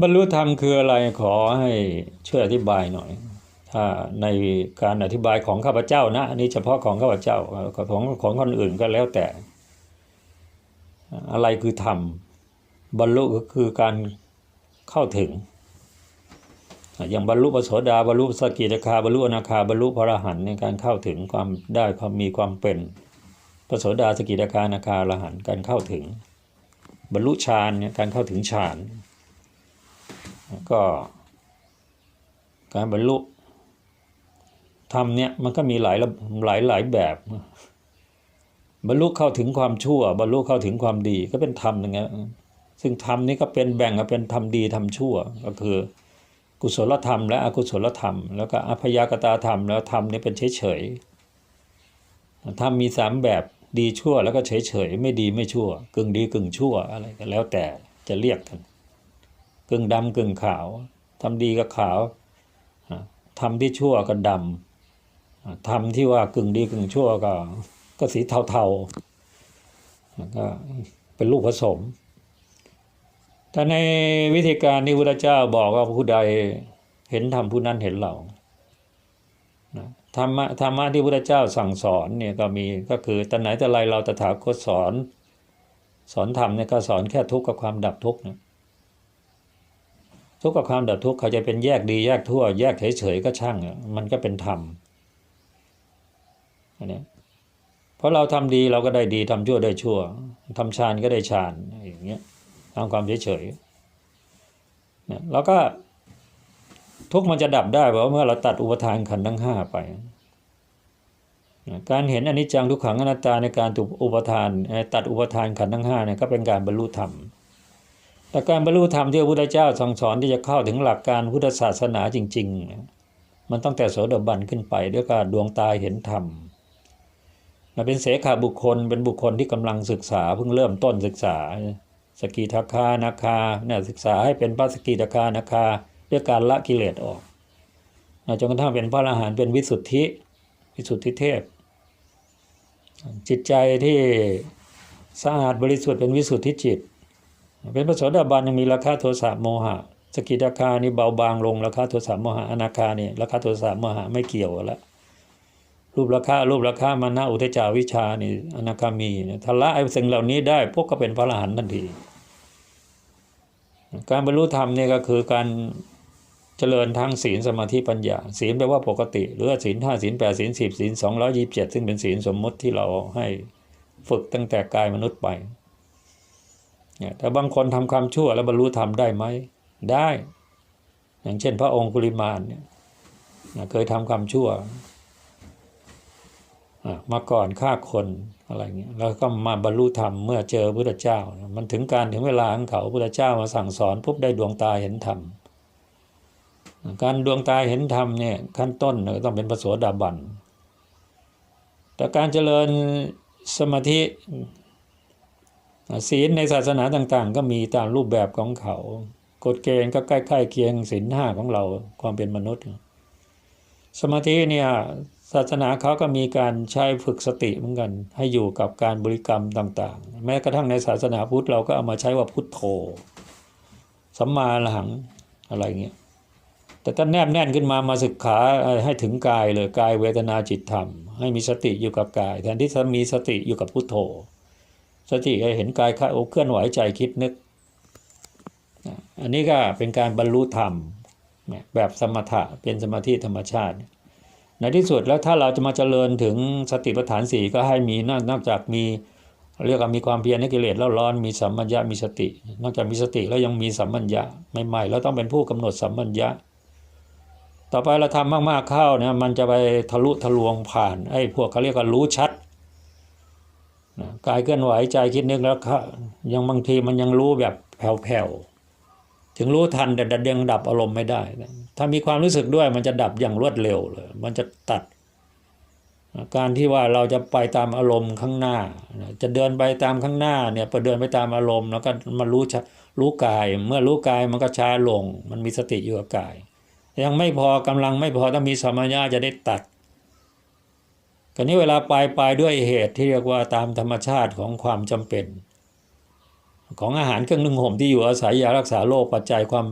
บรรลุธรรมคืออะไรขอให้ช่วยอธิบายหน่อย ถ้าในการอธิบายของข้าพเจ้านะอันนี้เฉพาะของข้าพเจ้าของของคนอื่นก็แล้วแต่ อะไรคือธรรมบรรลุก็คือการเข้าถึง อย่างบรรลุปโสดาบรรลุสกิทาคาบรรลุอนาคาบรรลุพระอรหันต์ในการเข้าถึงความได้ความมีความเป็นพระโสดาสกิทาคาอนาคาอรหันต์การเข้าถึง บรรลุฌานเนี่ยการเข้าถึงฌาน ก็ การบรรลุธรรมเนี่ยมันก็มีหลายหลายหลายแบบ บรรลุเข้าถึงความชั่ว บรรลุเข้าถึงความดีก็เป็นธรรมอย่างเงี้ยซึ่งธรรมนี้ก็เป็นแบ่งออกเป็นธรรมดีธรรมชั่ว ก็คือ กุศลธรรม และอกุศลธรรม แล้วก็อภยากตาธรรม แล้วธรรมนี่เป็นเฉยเฉยธรรมมีสามแบบดีชั่วแล้วก็เฉยเฉยไม่ดีไม่ชั่ว กึ่งดีกึ่งชั่วอะไรก็แล้วแต่จะเรียกกัน กึ่งดำกึ่งขาวทำดีก็ขาวทำที่ชั่วก็ดำทำที่ว่ากึ่งดีกึ่งชั่วก็ ก็สีเทาๆก็เป็นลูกผสม แต่ในวิธีการที่พระเจ้าบอกว่าผู้ใดเห็นธรรมผู้นั้นเห็นเราธรรมะธรรมะที่พระเจ้าสั่งสอนเนี่ยก็มีก็คือแต่ไหนแต่ไรเราตถาคตสอน สอนธรรมเนี่ยก็สอนแค่ทุกข์กับความดับทุกข์นะ ทุกข์กับความดับทุกข์เขาจะเป็นแยกดีแยกทั่ว แยกเฉยๆก็ช่างมันก็เป็นธรรมอันนี้เพราะเราทำดีเราก็ได้ดีทำชั่วได้ชั่วทำฌานก็ได้ฌานอย่างเงี้ยตามความเฉยๆเนี่ยแล้วก็ทุกข์มันจะดับได้เพราะเมื่อเราตัดอุปทานขันธ์ทั้งห้าไป การเห็นอนิจจังทุกขังอนัตตาในการตุอุปทาน ตัดอุปทานขันธ์ทั้งห้าเนี่ยก็เป็นการบรรลุธรรม แต่การบรรลุธรรมที่พระพุทธเจ้าสั่งสอนที่จะเข้าถึงหลักการพุทธศาสนาจริง ๆ มันต้องแต่โสดาบันขึ้นไปด้วยการดวงตาเห็นธรรมมันเป็นเสขาบุคคลเป็นบุคคลที่กำลังศึกษาเพิ่งเริ่มต้นศึกษา สกิทาคานาคาเนี่ยศึกษาให้เป็นพระสกิทาคานาคาด้วยการละกิเลสออกจนกระทั่งเป็นพระอรหันต์เป็นวิสุทธิวิสุทธิเทพ จิตใจที่สะอาดบริสุทธิ์เป็นวิสุทธิจิต เป็นพระโสดาบันยังมีราคาโทสะโมหะสกิทาคานี่เบาบางลงราคาโทสะโมหะอนาคานี่ราคาโทสะโมหะไม่เกี่ยวแล้วรูปราคารูปราคามานะอุทจาวิชานี่อนาคามีเนี่ยทละไอ้สิ่งเหล่านี้ได้พวกก็เป็นพระอรหันต์ทันที การบรรลุธรรมเนี่ยก็คือการเจริญทั้งศีลสมาธิปัญญา ศีลแปลว่าปกติ หรือศีลห้าศีลแปดศีลสิบศีลสองร้อยี่สิบเจ็ดซึ่งเป็นศีลสมมติที่เราให้ฝึกตั้งแต่กายมนุษย์ไป เนี่ยแต่บางคนทำความชั่วแล้วบรรลุธรรมได้ไหมได้ อย่างเช่น พระองค์กุลิมานเนี่ยเคยทำความชั่วมาก่อนฆ่าคนอะไรเงี้ยแล้วก็มาบรรลุธรรมเมื่อเจอพระเจ้า มันถึงการถึงเวลาของเขาพระเจ้ามาสั่งสอนปุ๊บได้ดวงตาเห็นธรรมการดวงตาเห็นธรรมเนี่ยขั้นต้นต้องเป็นพระโสดาบันแต่การเจริญสมาธิ ศีลในศาสนาต่างๆ ก็มีตามรูปแบบของเขา กฎเกณฑ์ก็ใกล้ๆเคียงศีลห้าของเราความเป็นมนุษย์ สมาธิเนี่ยศาสนาเขาก็มีการใช้ฝึกสติเหมือนกัน ให้อยู่กับการบริกรรมต่าง ๆ แม้กระทั่งในศาสนาพุทธเราก็เอามาใช้ว่าพุทโธสัมมาละหังอะไรเงี้ยแต่ถ้าแนบแน่นขึ้นมามาศึกขาให้ถึงกายเลยกายเวทนาจิตธรรม ให้มีสติอยู่กับกาย แทนที่จะมีสติอยู่กับพุทโธ สติให้เห็นกายเคลื่อนไหวใจคิดนึก อันนี้ก็เป็นการบรรลุธรรมแบบสมถะเป็นสมาธิธรรมชาติ ในที่สุดแล้วถ้าเราจะมาเจริญถึงสติปัฏฐานสี่ก็ให้มีนอกจากมีเรียกว่ามีความเพียรในกิเลสแล้วร้อนมีสัมมัญญะมีสติ นอกจากมีสติแล้วยังมีสัมมัญญะใหม่ๆแล้วต้องเป็นผู้กำหนดสัมมัญญะ ต่อไปเราทำมากๆเข้าเนี่ยมันจะไปทะลุทะลวงผ่านไอ้พวกเขาเรียกว่ารู้ชัด กายเคลื่อนไหวใจคิดนึกแล้วยังบางทีมันยังรู้แบบแผ่วๆถึงรู้ทันแต่ยังดับอารมณ์ไม่ได้ ถ้ามีความรู้สึกด้วยมันจะดับอย่างรวดเร็วเลย มันจะตัด การที่ว่าเราจะไปตามอารมณ์ข้างหน้า จะเดินไปตามข้างหน้าเนี่ยพอเดินไปตามอารมณ์แล้วก็มารู้รู้กาย เมื่อรู้กายมันก็ช้าลง มันมีสติอยู่กับกาย ยังไม่พอกำลังไม่พอต้องมีสมัญญาจะได้ตัด กรนี้เวลาไปไปด้วยเหตุที่เรียกว่าตามธรรมชาติของความจำเป็น ของอาหารเครื่องนึ่งห่มที่อยู่อาศัยยารักษาโรคปัจจัยความ